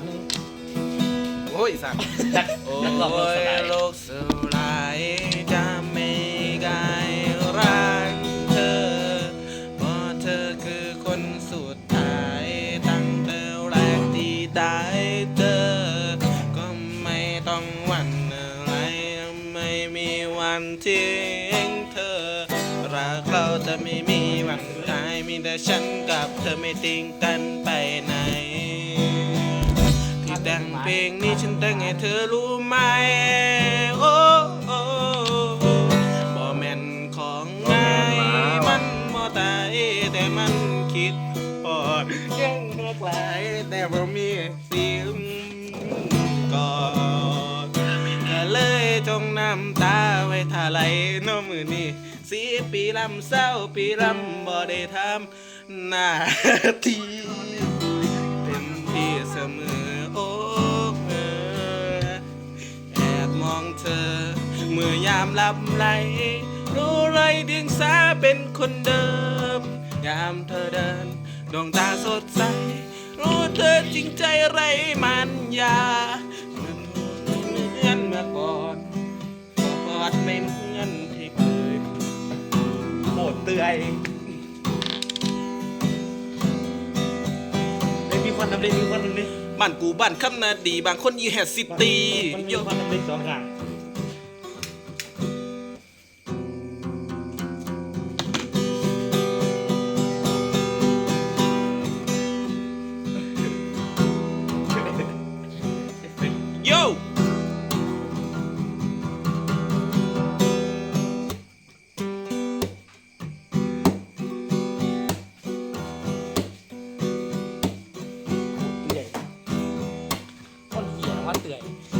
ทหนึงโอ้ยสัตว์นักโอ้นักร้องโลกสยลาย โลกสลายจะไม่กลายรักเธอเพราะเธอคือคนสุดท้ายตั้งแต่แรกที่ได้เจอก็ไม่ต้องหวั่นอะไรไม่มีวันทิ้งเธอ รักเราจะไม่มีวันตายมีแต่ฉันกับเธอไม่ทิ้งกันไปไหนที่แต่ งนี้ฉันแต่งให้เธอรู้ไหมโอ้โอ้บ่แม่นของง่ายมันบ่ตายแต่มันคิดพอดยังเลือกหลายแต่บ่มีเสียงก่อนก็เลยจงน้ำตาไว้ท่าไหลน้อมือนี้สีปีลำเศร้าปีลำบ่ได้ทำหน้าที่ามลับไหลรู้ไรเดียงสาเป็นคนเดิม ยามเธอเดิน ดวงตาสดใส รู้เธอจริงใจไรมันยาเหมือนเมื่อก่อนกอดไม่เหมือนที่เคยโหดเตือยได้มีควันทำได้มีควันทำได้บ้านกูบ้านคำนาดี บางคนยีแฮดสิบตีมันมียควันทำได้สองข้าง เ